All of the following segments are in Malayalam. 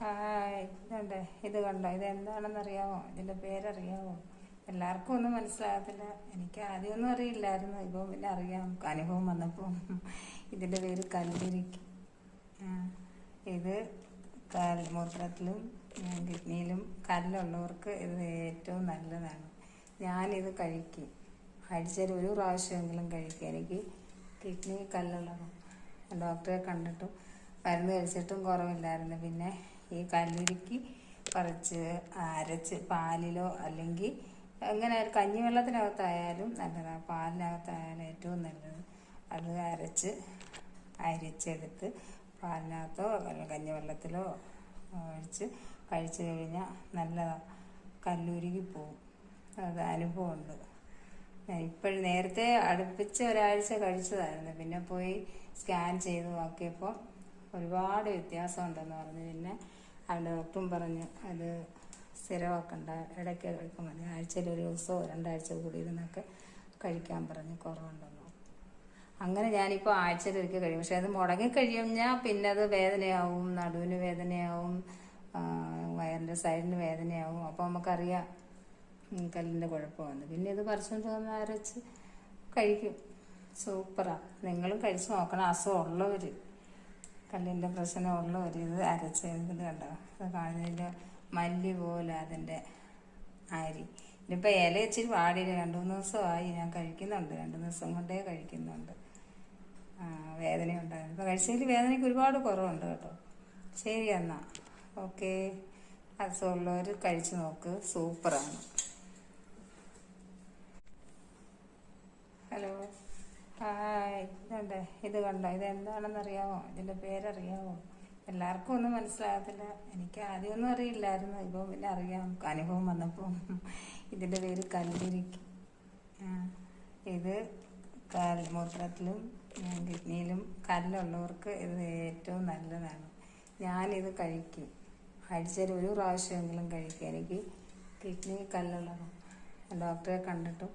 ഹായ് ഇതുണ്ട്. ഇത് കണ്ടോ? ഇത് എന്താണെന്ന് അറിയാമോ ഇതിന്റെ പേരറിയാമോ? എല്ലാവർക്കും ഒന്നും മനസ്സിലാകത്തില്ല. എനിക്ക് ആദ്യമൊന്നും അറിയില്ലായിരുന്നു. ഇപ്പോൾ പിന്നെ അറിയാം. അനുഭവം വന്നപ്പോൾ ഇതിന്റെ പേര് കല്ലിരിക്ക് ഇത് കാൽ മൂത്രത്തിലും കിഡ്നിയിലും കല്ലുള്ളവർക്ക് ഇത് ഏറ്റവും നല്ലതാണ്. ഞാനിത് കഴിക്കും. ആഴ്ചയിൽ ഒരു പ്രാവശ്യമെങ്കിലും കഴിക്കും. എനിക്ക് കിഡ്നി കല്ലുള്ളതാണ് ഡോക്ടറെ കണ്ടിട്ടും മരുന്ന് കഴിച്ചിട്ടും കുറവില്ലായിരുന്നു. പിന്നെ ഈ കല്ലുരുക്കി പറിച്ച് അരച്ച് പാലിലോ അല്ലെങ്കിൽ എങ്ങനെ കഞ്ഞിവെള്ളത്തിനകത്തായാലും നല്ലതാണ് പാലിനകത്തായാലും ഏറ്റവും നല്ലത്. അത് അരച്ച് അരിച്ചെടുത്ത് പാലിനകത്തോ കഞ്ഞിവെള്ളത്തിലോ ഒഴിച്ച് കഴിച്ചു കഴിഞ്ഞാൽ നല്ലതാണ് കല്ലുരുകി പോവും. അത് അനുഭവമുണ്ട്. ഇപ്പോഴും നേരത്തെ അടുപ്പിച്ച് ഒരാഴ്ച കഴിച്ചതായിരുന്നു. പിന്നെ പോയി സ്കാൻ ചെയ്ത് നോക്കിയപ്പോൾ ഒരുപാട് വ്യത്യാസം ഉണ്ടെന്ന് പറഞ്ഞു. പിന്നെ അവിടെ ഡോക്ടറും പറഞ്ഞു അത് സ്ഥിരമാക്കണ്ട. ഇടയ്ക്ക് കഴിക്കാൻ മതി ആഴ്ചയിൽ ഒരു ദിവസമോ രണ്ടാഴ്ച കൂടി ഇരുന്നൊക്കെ കഴിക്കാൻ പറഞ്ഞു കുറവുണ്ടെന്ന് അങ്ങനെ ഞാനിപ്പോൾ ആഴ്ചയിൽ ഒരിക്കൽ കഴിയും. പക്ഷെ അത് മുടങ്ങി കഴിഞ്ഞാൽ പിന്നെ അത് വേദനയാവും നടുവിന് വേദനയാവും വയറിന്റെ സൈഡിന് വേദനയാവും. അപ്പോൾ നമുക്കറിയാം കല്ലിന്റെ കുഴപ്പമാണ് പിന്നെ ഇത് പറിച്ചുകൊണ്ട് വന്ന് അരച്ച് കഴിക്കും. സൂപ്പറാണ് നിങ്ങളും കഴിച്ച് നോക്കണം. അസുഖം ഉള്ളവർ കല്ലിന്റെ പ്രശ്നം ഒരു ഇത് അരച്ച് ഇത് കണ്ടോ? അത് കാണുന്നതിന്റെ മല്ലി പോലെ അതിന്റെ അരി. ഇനിയിപ്പോൾ ഇല ഇച്ചിരി വാടിയില്ല. രണ്ട് മൂന്ന് ദിവസമായി ഞാൻ കഴിക്കുന്നുണ്ട്. രണ്ട് ദിവസം കൊണ്ടേ കഴിക്കുന്നുണ്ട്. ആ, വേദനയുണ്ടായിരുന്നു ഇപ്പോൾ കഴിച്ചതിൽ വേദനയ്ക്ക് ഒരുപാട് കുറവുണ്ട് കേട്ടോ. ശരി എന്നാൽ ഓക്കെ. അസുഖമുള്ളവർ കഴിച്ചു നോക്ക്. സൂപ്പറാണ്. ഹലോ. ഹായ്. ഇതുണ്ട് ഇത് കണ്ടോ ഇത് എന്താണെന്നറിയാമോ ഇതിന്റെ പേരറിയാമോ? എല്ലാവർക്കും ഒന്നും മനസ്സിലാകത്തില്ല. എനിക്ക് ആദ്യമൊന്നും അറിയില്ലായിരുന്നു ഇപ്പോൾ പിന്നെ അറിയാം അനുഭവം വന്നപ്പോൾ ഇതിന്റെ പേര് കല്ലിരിക്ക് ഇത് കാൽ മൂത്രത്തിലും കിഡ്നിയിലും കല്ലുള്ളവർക്ക് ഇത് ഏറ്റവും നല്ലതാണ്. ഞാനിത് കഴിക്കും. ആഴ്ചയിൽ ഒരു പ്രാവശ്യമെങ്കിലും കഴിക്കും. എനിക്ക് കിഡ്നി കല്ലുള്ളതാണ് ഡോക്ടറെ കണ്ടിട്ടും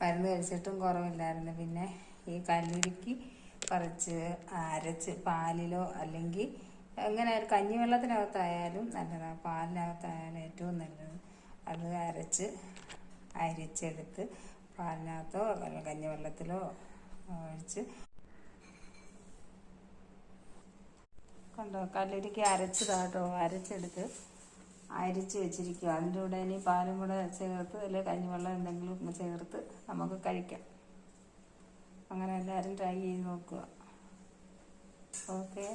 മരുന്ന് കഴിച്ചിട്ടും കുറവില്ലായിരുന്നു. പിന്നെ ഈ കല്ലുരുക്കി പറിച്ച് അരച്ച് പാലിലോ അല്ലെങ്കിൽ എങ്ങനെ കഞ്ഞിവെള്ളത്തിനകത്തായാലും നല്ലതാണ് പാലിനകത്തായാലും ഏറ്റവും നല്ലത്. അത് അരച്ച് അരിച്ചെടുത്ത് പാലിനകത്തോ അല്ലെങ്കിൽ കഞ്ഞി വെള്ളത്തിലോ ഒഴിച്ച് കണ്ടോ? കല്ലുരുക്കി അരച്ചതാട്ടോ. അരച്ചെടുത്ത് അരിച്ച് വെച്ചിരിക്കുക അതിന്റെ കൂടെ ഇനി പാലും കൂടെ ചേർത്ത് അല്ലെങ്കിൽ കഞ്ഞിവെള്ളം എന്തെങ്കിലും ചേർത്ത് നമുക്ക് കഴിക്കാം. അങ്ങനെ എല്ലാവരും ട്രൈ ചെയ്ത് നോക്കുക. ഓക്കെ